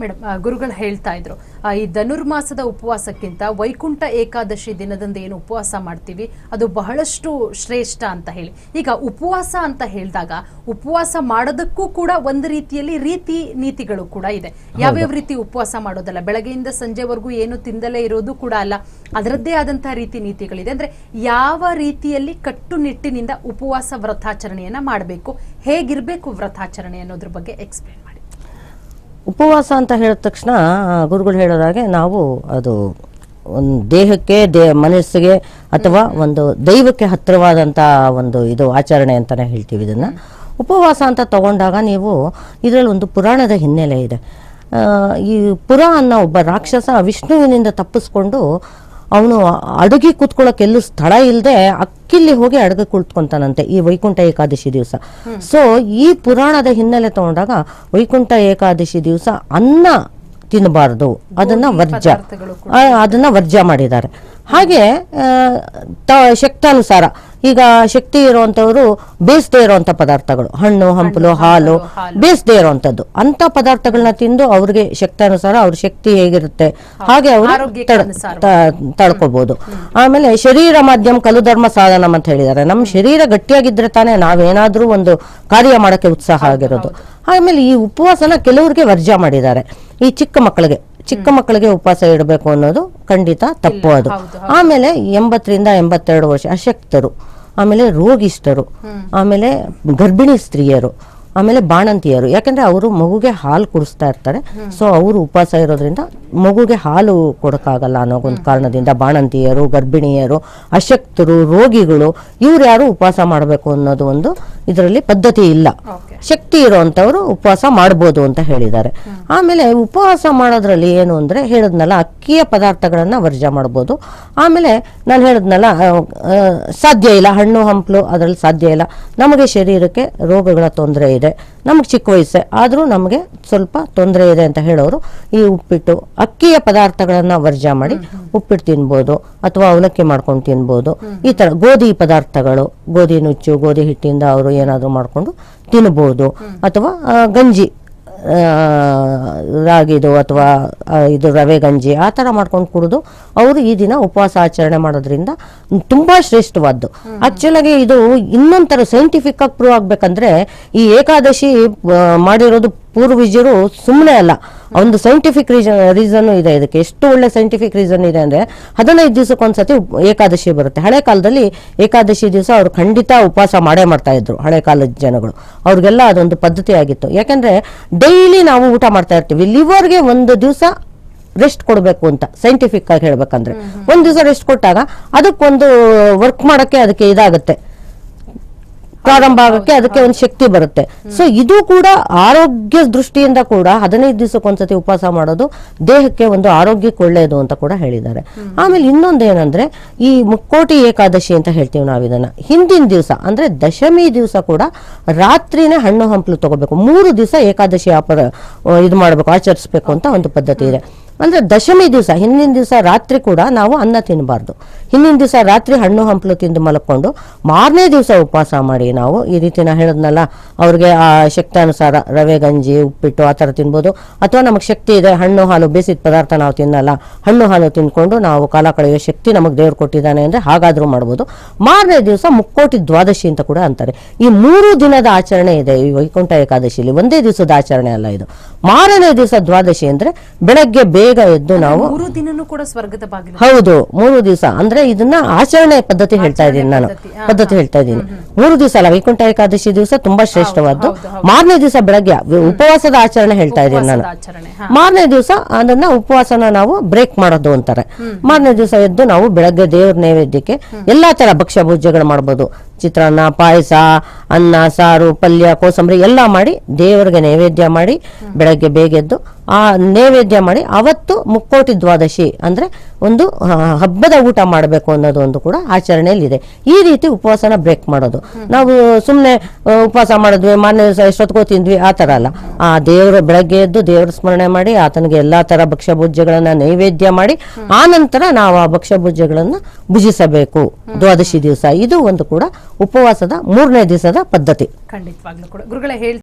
Madam ಗುರುಗಳು ಹೇಳ್ತಾ ಇದ್ರು. ಈ ಧನುರ್ಮಾಸದ ಉಪವಾಸಕ್ಕಿಂತ ವೈಕುಂಠ ಏಕಾದಶಿ ದಿನದಂದು ಏನು ಉಪವಾಸ ಮಾಡ್ತೀವಿ ಅದು ಬಹಳಷ್ಟು ಶ್ರೇಷ್ಠ ಅಂತ ಹೇಳಿ. ಈಗ ಉಪವಾಸ ಅಂತ ಹೇಳಿದಾಗ ಉಪವಾಸ ಮಾಡೋದಕ್ಕೂ ಕೂಡ ಒಂದು ರೀತಿಯಲ್ಲಿ ರೀತಿ ನೀತಿಗಳು ಕೂಡ ಇದೆ. ಯಾವ್ಯಾವ ರೀತಿ ಉಪವಾಸ ಮಾಡೋದಲ್ಲ? ಬೆಳಗ್ಗೆಯಿಂದ ಸಂಜೆವರೆಗೂ ಏನು ತಿಂದಲೇ ಇರೋದು ಕೂಡ ಅಲ್ಲ. ಅದರದ್ದೇ ಆದಂತಹ ರೀತಿ ನೀತಿಗಳಿದೆ. ಅಂದ್ರೆ ಯಾವ ರೀತಿಯಲ್ಲಿ ಕಟ್ಟುನಿಟ್ಟಿನಿಂದ ಉಪವಾಸ ವ್ರತಾಚರಣೆಯನ್ನ ಮಾಡಬೇಕು? ಹೇಗಿರ್ಬೇಕು ವ್ರತಾಚರಣೆ ಅನ್ನೋದ್ರ ಬಗ್ಗೆ ಎಕ್ಸ್ಪ್ಲೇನ್ ಮಾಡಿ. ಉಪವಾಸ ಅಂತ ಹೇಳಿದ ತಕ್ಷಣ ಗುರುಗಳು ಹೇಳೋದಾಗೆ ನಾವು ಅದು ಒಂದು ದೇಹಕ್ಕೆ, ದೇ ಮನಸ್ಸಿಗೆ ಅಥವಾ ಒಂದು ದೈವಕ್ಕೆ ಹತ್ತಿರವಾದಂಥ ಒಂದು ಇದು ಆಚರಣೆ ಅಂತಲೇ ಹೇಳ್ತೀವಿ ಇದನ್ನು. ಉಪವಾಸ ಅಂತ ತಗೊಂಡಾಗ ನೀವು ಇದರಲ್ಲಿ ಒಂದು ಪುರಾಣದ ಹಿನ್ನೆಲೆ ಇದೆ. ಈ ಪುರ ಅನ್ನೋ ಒಬ್ಬ ರಾಕ್ಷಸ ವಿಷ್ಣುವಿನಿಂದ ತಪ್ಪಿಸ್ಕೊಂಡು ಅವನು ಅಡುಗೆ ಕೂತ್ಕೊಳ್ಳೋಕೆ ಎಲ್ಲೂ ಸ್ಥಳ ಇಲ್ಲದೆ ಅಕ್ಕಿಲ್ಲಿ ಹೋಗಿ ಅಡುಗೆ ಕುಳಿತ್ಕೊಂತಾನಂತೆ ಈ ವೈಕುಂಠ ಏಕಾದಶಿ ದಿವಸ. ಸೊ ಈ ಪುರಾಣದ ಹಿನ್ನೆಲೆ ತಗೊಂಡಾಗ ವೈಕುಂಠ ಏಕಾದಶಿ ದಿವಸ ಅನ್ನ ತಿನ್ನಬಾರದು. ಅದನ್ನ ವರ್ಜ ಅದನ್ನ ವರ್ಜ ಮಾಡಿದ್ದಾರೆ. ಹಾಗೆ ಶಕ್ತಾನುಸಾರ ಈಗ ಶಕ್ತಿ ಇರುವಂತವರು ಬೇಯಿಸದೇ ಇರುವಂತ ಪದಾರ್ಥಗಳು. ಹಣ್ಣು ಹಂಪಲು ಹಾಲು. ಬೇಯಿಸದೇ ಇರುವಂತದ್ದು. ಅಂತ ಪದಾರ್ಥಗಳನ್ನ ತಿಂದು ಅವ್ರಿಗೆ ಶಕ್ತಾನುಸಾರ ಅವ್ರ ಶಕ್ತಿ ಹೇಗಿರುತ್ತೆ ಹಾಗೆ ಅವರು ತಳ್ಕೋಬಹುದು ತಡ್ಕೋಬಹುದು ಆಮೇಲೆ ಶರೀರ ಮಾಧ್ಯಮ ಕಲು ಧರ್ಮ ಸಾಧನ ಅಂತ ಹೇಳಿದ್ದಾರೆ. ನಮ್ಮ ಶರೀರ ಗಟ್ಟಿಯಾಗಿದ್ರೆ ತಾನೇ ನಾವೇನಾದ್ರೂ ಒಂದು ಕಾರ್ಯ ಮಾಡಕ್ಕೆ ಉತ್ಸಾಹ ಆಗಿರೋದು. ಆಮೇಲೆ ಈ ಉಪವಾಸನ ಕೆಲವರಿಗೆ ವರ್ಜಾ ಮಾಡಿದ್ದಾರೆ. ಈ ಚಿಕ್ಕ ಮಕ್ಕಳಿಗೆ ಚಿಕ್ಕ ಮಕ್ಕಳಿಗೆ ಉಪವಾಸ ಇಡಬೇಕು ಅನ್ನೋದು ಖಂಡಿತ ತಪ್ಪು ಅದು. ಆಮೇಲೆ ಎಂಬತ್ತರಿಂದ ಎಂಬತ್ತೆರಡು ವರ್ಷ ಅಶಕ್ತರು. ಆಮೇಲೆ ರೋಗಿಷ್ಠರು ಆಮೇಲೆ ಗರ್ಭಿಣಿ ಸ್ತ್ರೀಯರು ಆಮೇಲೆ ಬಾಣಂತಿಯರು. ಯಾಕಂದ್ರೆ ಅವರು ಮಗುಗೆ ಹಾಲು ಕುಡಿಸ್ತಾ ಇರ್ತಾರೆ. ಸೊ ಅವರು ಉಪವಾಸ ಇರೋದ್ರಿಂದ ಮಗುಗೆ ಹಾಲು ಕೊಡಕ್ಕಾಗಲ್ಲ ಅನ್ನೋ ಒಂದು ಕಾರಣದಿಂದ ಬಾಣಂತಿಯರು ಗರ್ಭಿಣಿಯರು ಅಶಕ್ತರು ರೋಗಿಗಳು ಇವ್ರು ಯಾರು ಉಪವಾಸ ಮಾಡಬೇಕು ಅನ್ನೋದು ಒಂದು ಇದರಲ್ಲಿ ಪದ್ಧತಿ ಇಲ್ಲ. ಶಕ್ತಿ ಇರುವಂತವರು ಉಪವಾಸ ಮಾಡ್ಬೋದು ಅಂತ ಹೇಳಿದ್ದಾರೆ. ಆಮೇಲೆ ಉಪವಾಸ ಮಾಡೋದ್ರಲ್ಲಿ ಏನು ಅಂದರೆ ಹೇಳಿದ್ನಲ್ಲ ಅಕ್ಕಿಯ ಪದಾರ್ಥಗಳನ್ನು ವರ್ಜ ಮಾಡ್ಬೋದು. ಆಮೇಲೆ ನಾನು ಹೇಳಿದ್ನಲ್ಲ ಸಾಧ್ಯ ಇಲ್ಲ ಹಣ್ಣು ಹಂಪಲು ಅದರಲ್ಲಿ ಸಾಧ್ಯ ಇಲ್ಲ. ನಮಗೆ ಶರೀರಕ್ಕೆ ರೋಗಗಳ ತೊಂದರೆ ಇದೆ. ನಮಗೆ ಚಿಕ್ಕ ವಯಸ್ಸೇ ಆದರೂ ನಮಗೆ ಸ್ವಲ್ಪ ತೊಂದರೆ ಇದೆ ಅಂತ ಹೇಳೋರು ಈ ಉಪ್ಪಿಟ್ಟು ಅಕ್ಕಿಯ ಪದಾರ್ಥಗಳನ್ನು ವರ್ಜ ಮಾಡಿ ಉಪ್ಪಿಟ್ಟು ತಿನ್ಬೋದು ಅಥವಾ ಅವಲಕ್ಕಿ ಮಾಡ್ಕೊಂಡು ತಿನ್ಬೋದು. ಈ ಥರ ಗೋಧಿ ಪದಾರ್ಥಗಳು ಗೋಧಿ ನುಚ್ಚು ಗೋಧಿ ಹಿಟ್ಟಿಂದ ಅವರು ಏನಾದರೂ ಮಾಡಿಕೊಂಡು ತಿನ್ಬೋದು. ಅಥವಾ ಗಂಜಿ ರಾಗಿದು ಅಥವಾ ಇದು ರವೆ ಗಂಜಿ, ಆ ಥರ ಮಾಡ್ಕೊಂಡು ಕುಡಿದು ಅವರು ಈ ದಿನ ಉಪವಾಸ ಆಚರಣೆ ಮಾಡೋದ್ರಿಂದ ತುಂಬ ಶ್ರೇಷ್ಠವಾದ್ದು. ಆ್ಯಕ್ಚುಲಾಗಿ ಇದು ಇನ್ನೊಂಥರ ಸೈಂಟಿಫಿಕ್ ಆಗಿ ಪ್ರೂವ್ ಆಗಬೇಕಂದ್ರೆ ಈ ಏಕಾದಶಿ ಮಾಡಿರೋದು ಪೂರ್ವಜರು ಸುಮ್ಮನೆ ಅಲ್ಲ. ಒಂದು ಸೈಂಟಿಫಿಕ್ ರೀಸನ್ ರೀಸನ್ ಇದೆ ಇದಕ್ಕೆ. ಎಷ್ಟು ಒಳ್ಳೆ ಸೈಂಟಿಫಿಕ್ ರೀಸನ್ ಇದೆ ಅಂದ್ರೆ ಹದಿನೈದು ದಿವಸಕ್ಕೊಂದ್ಸತಿ ಏಕಾದಶಿ ಬರುತ್ತೆ. ಹಳೆ ಕಾಲದಲ್ಲಿ ಏಕಾದಶಿ ದಿವಸ ಅವ್ರು ಖಂಡಿತ ಉಪವಾಸ ಮಾಡೇ ಮಾಡ್ತಾ ಇದ್ರು ಹಳೆ ಕಾಲದ ಜನಗಳು. ಅವ್ರಿಗೆಲ್ಲ ಅದೊಂದು ಪದ್ಧತಿ ಆಗಿತ್ತು. ಯಾಕಂದ್ರೆ ಡೈಲಿ ನಾವು ಊಟ ಮಾಡ್ತಾ ಇರ್ತೀವಿ. ಲಿವರ್ಗೆ ಒಂದು ದಿವಸ ರೆಸ್ಟ್ ಕೊಡಬೇಕು ಅಂತ ಸೈಂಟಿಫಿಕ್ ಆಗಿ ಹೇಳ್ಬೇಕಂದ್ರೆ. ಒಂದ್ ದಿವಸ ರೆಸ್ಟ್ ಕೊಟ್ಟಾಗ ಅದಕ್ಕೊಂದು ವರ್ಕ್ ಮಾಡಕ್ಕೆ ಅದಕ್ಕೆ ಇದಾಗುತ್ತೆ. ಪ್ರಾರಂಭ ಆಗಕ್ಕೆ ಅದಕ್ಕೆ ಒಂದು ಶಕ್ತಿ ಬರುತ್ತೆ. ಸೊ ಇದು ಕೂಡ ಆರೋಗ್ಯ ದೃಷ್ಟಿಯಿಂದ ಕೂಡ ಹದಿನೈದು ದಿವಸಕ್ಕೊಂದ್ಸತಿ ಉಪವಾಸ ಮಾಡೋದು ದೇಹಕ್ಕೆ ಒಂದು ಆರೋಗ್ಯಕ್ಕೆ ಒಳ್ಳೆಯದು ಅಂತ ಕೂಡ ಹೇಳಿದ್ದಾರೆ. ಆಮೇಲೆ ಇನ್ನೊಂದು ಏನಂದ್ರೆ ಈ ಮುಕ್ಕೋಟಿ ಏಕಾದಶಿ ಅಂತ ಹೇಳ್ತೀವಿ ನಾವು ಇದನ್ನ. ಹಿಂದಿನ ದಿವಸ ಅಂದ್ರೆ ದಶಮಿ ದಿವಸ ಕೂಡ ರಾತ್ರಿನೇ ಹಣ್ಣು ಹಂಪಲು ತಗೋಬೇಕು. ಮೂರು ದಿವಸ ಏಕಾದಶಿ ಆಪರ ಇದು ಮಾಡಬೇಕು, ಆಚರಿಸಬೇಕು ಅಂತ ಒಂದು ಪದ್ಧತಿ ಇದೆ. ಅಂದ್ರೆ ದಶಮಿ ದಿವಸ, ಹಿಂದಿನ ದಿವಸ ರಾತ್ರಿ ಕೂಡ ನಾವು ಅನ್ನ ತಿನ್ನಬಾರ್ದು ಹಿಂದಿನ ದಿವಸ ರಾತ್ರಿ ಹಣ್ಣು ಹಂಪಲು ತಿಂದು ಮಲಕೊಂಡು ಮಾರನೇ ದಿವಸ ಉಪವಾಸ ಮಾಡಿ ನಾವು. ಈ ರೀತಿ ನಾ ಹೇಳಿದ್ನಲ್ಲ, ಅವ್ರಿಗೆ ಆ ಶಕ್ತಾನುಸಾರ ರವೆ, ಗಂಜಿ, ಉಪ್ಪಿಟ್ಟು ಆ ಥರ ತಿನ್ಬೋದು. ಅಥವಾ ನಮಗೆ ಶಕ್ತಿ ಇದೆ, ಹಣ್ಣು ಹಾಲು ಬೇಸಿದ ಪದಾರ್ಥ ನಾವು ತಿನ್ನಲ್ಲ, ಹಣ್ಣು ಹಾಲು ತಿನ್ಕೊಂಡು ನಾವು ಕಾಲ ಕಳೆಯುವ ಶಕ್ತಿ ನಮಗೆ ದೇವ್ರು ಕೊಟ್ಟಿದ್ದಾನೆ ಅಂದ್ರೆ ಹಾಗಾದ್ರೂ ಮಾಡ್ಬೋದು. ಮಾರನೇ ದಿವಸ ಮುಕ್ಕೋಟಿ ದ್ವಾದಶಿ ಅಂತ ಕೂಡ ಅಂತಾರೆ. ಈ ಮೂರು ದಿನದ ಆಚರಣೆ ಇದೆ, ಈ ವೈಕುಂಠ ಏಕಾದಶಿಲಿ. ಒಂದೇ ದಿವಸದ ಆಚರಣೆ ಅಲ್ಲ ಇದು. ಮಾರನೇ ದಿವಸ ದ್ವಾದಶಿ ಅಂದ್ರೆ ಬೆಳಗ್ಗೆ ಬೇಗ ಎದ್ದು ನಾವು ಮೂರು ದಿನನೂ ಕೂಡ ಸ್ವರ್ಗದ ಬಾಗಿಲು. ಹೌದು ಮೂರು ದಿವಸ. ಅಂದ್ರೆ ಇದನ್ನ ಆಚರಣೆ ಪದ್ಧತಿ ಹೇಳ್ತಾ ಇದ್ದೀನಿ ನಾನು. ಪದ್ಧತಿ, ಹೇಳ್ತಾ ಇದ್ದೀನಿ. ಮೂರು ದಿವಸ ಅಲ್ಲ ವೈಕುಂಠ ಏಕಾದಶಿ ದಿವಸ ತುಂಬಾ ಶ್ರೇಷ್ಠವಾದ್ದು. ಮಾರನೇ ದಿವಸ ಬೆಳಗ್ಗೆ ಉಪವಾಸದ ಆಚರಣೆ ಹೇಳ್ತಾ ಇದ್ದೀನಿ ನಾನು. ಮಾರನೇ ದಿವಸ ಅದನ್ನ ಉಪವಾಸನ ನಾವು ಬ್ರೇಕ್ ಮಾಡೋದು ಅಂತಾರೆ. ಮಾರನೇ ದಿವಸ ಎದ್ದು ನಾವು ಬೆಳಗ್ಗೆ ದೇವ್ರ ನೈವೇದ್ಯಕ್ಕೆ ಎಲ್ಲಾ ತರ ಭಕ್ಷ್ಯ ಭೋಜ್ಯಗಳು ಮಾಡಬಹುದು ಚಿತ್ರಾನ್ನ ಪಾಯಸ ಅನ್ನ ಸಾರು ಪಲ್ಯ ಕೋಸಂಬರಿ ಎಲ್ಲಾ ಮಾಡಿ ದೇವರಿಗೆ ನೈವೇದ್ಯ ಮಾಡಿ ಬೆಳಗ್ಗೆ ಬೇಗ ಎದ್ದು ಆ ನೈವೇದ್ಯ ಮಾಡಿ ಅವತ್ತು ಮುಕ್ಕೋಟಿ ದ್ವಾದಶಿ ಅಂದ್ರೆ ಒಂದು ಹಬ್ಬದ ಊಟ ಮಾಡಬೇಕು ಅನ್ನೋದು ಒಂದು ಕೂಡ ಆಚರಣೆಯಲ್ಲಿದೆ. ಈ ರೀತಿ ಉಪವಾಸನ ಬ್ರೇಕ್ ಮಾಡೋದು. ನಾವು ಸುಮ್ಮನೆ ಉಪವಾಸ ಮಾಡಿದ್ವಿ, ಮಾನ್ಯ ಎಷ್ಟೊತ್ತಿಗೋ ತಿಂದ್ವಿ, ಆ ಥರ ಅಲ್ಲ. ಆ ದೇವರ ಬೆಳಗ್ಗೆ ಎದ್ದು ದೇವರ ಸ್ಮರಣೆ ಮಾಡಿ, ಆತನಿಗೆ ಎಲ್ಲಾ ತರ ಭಕ್ಷ್ಯ ಭೋಜ್ಯಗಳನ್ನ ನೈವೇದ್ಯ ಮಾಡಿ, ಆ ನಂತರ ನಾವು ಆ ಭಕ್ಷ್ಯಭುಜ್ಯಗಳನ್ನು ಭುಜಿಸಬೇಕು. ದ್ವಾದಶಿ ದಿವಸ. ಇದು ಒಂದು ಕೂಡ ಉಪವಾಸದ ಮೂರನೇ ದಿವಸದ ಪದ್ಧತಿ. ಖಂಡಿತವಾಗ್ಲೂ ಕೂಡ. ಗುರುಗಳ ಹೇಳ್